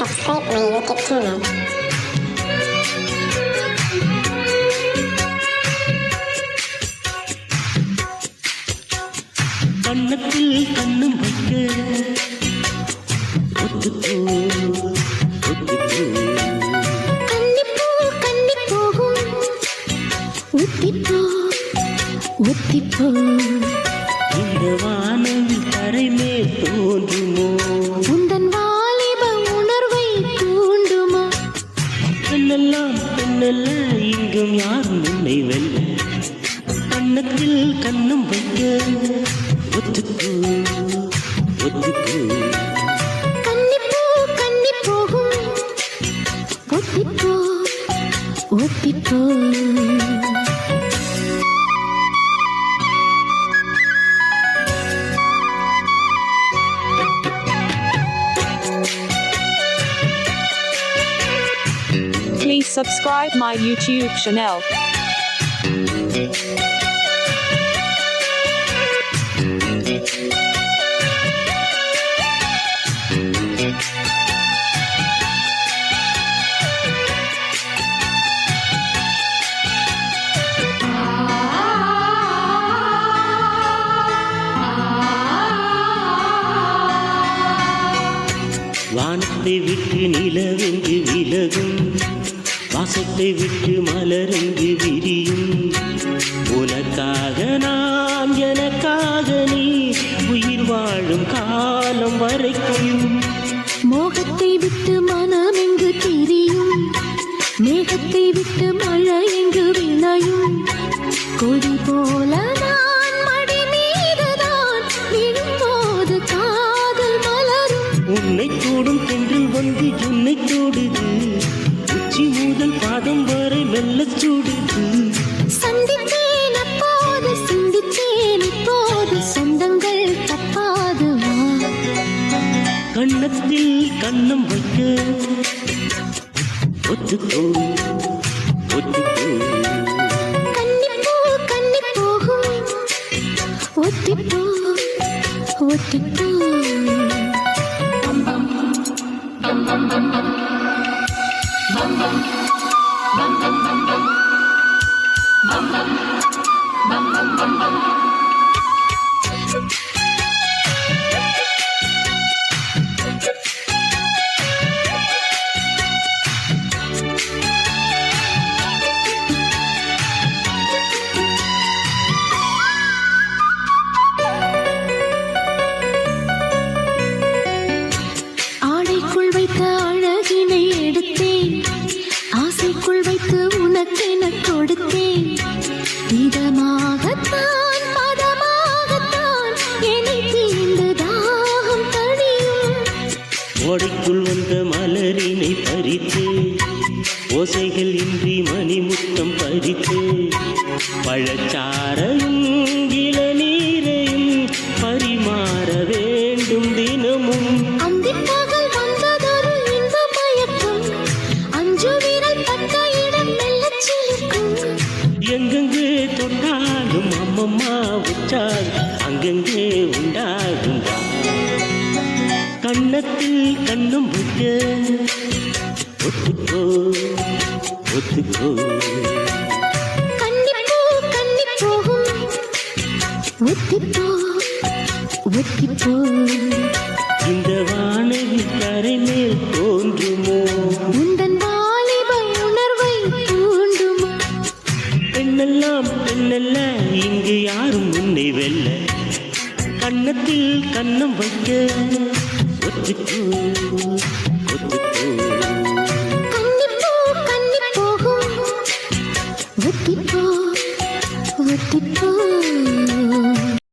subscribe my YouTube channel. கண்ணத்தில் கண்ணும் வைக்க ஒத்துக்கோ ஒத்துக்கோ கன்னிப்பூ கன்னி போகும் ஒத்திப்போ. எங்கும் யாரும் என்னை வெல்ல. கண்ணத்தில் கண்ணும் வைக்க ஒத்துக்கு ஒத்துக்கு. Please subscribe my YouTube channel. வானத்தை விட்டு நிலவெங்கு விலகும் வாசத்தை விட்டு மலரெங்கு விரியும். உனக்காக நான் எனக்காக நீ உயிர் வாழும் காலம் வரைக்கும். மோகத்தை விட்டு மனம் எங்கு திரியும்? மேகத்தை விட்டு மழை எங்கு விளையும்? கொடி போல உன்னை கூடும் தென்றல் வந்து உன்னை கூடுது மெல்லச் சூடுது சந்தித்தேன் அப்போது சிந்தித்தேன் இப்போது சொந்தங்கள் தப்பாது கண்ணத்தில் கண்ணம் வைக்க ஒத்துக்கோ ஒத்துக்கோ கன்னிப்பூ கன்னி போகும் ஒத்திப்போ ஒத்திப்போ ஆடைக்குள் வைத்த அழகினை எடுத்தேன். ஆசைக்குள் வைத்து உனக்கென கொடுத்தேன். இதமாகத்தான் பதமாகத்தான் எனக்கு இந்த தாகம் தணியும் ஓடைக்குள் வந்த மலரினை பறித்து ஓசைகள் இன்றி மணிமுத்தம் பறித்து பழச்சாரையும் இளநீரையும் உற்றால் அங்கங்கே உண்டாகும். கண்ணத்தில் கண்ணும் வைக்க ஒத்துக்கோ ஒத்துக்கோ ஒத்திப்போ இந்த வானவில் கரை இங்கு யாரும் உன்னை வெல்ல. கண்ணத்தில் கண்ணம் வைக்க. ஒத்துக்கோ ஒத்துக்கோ.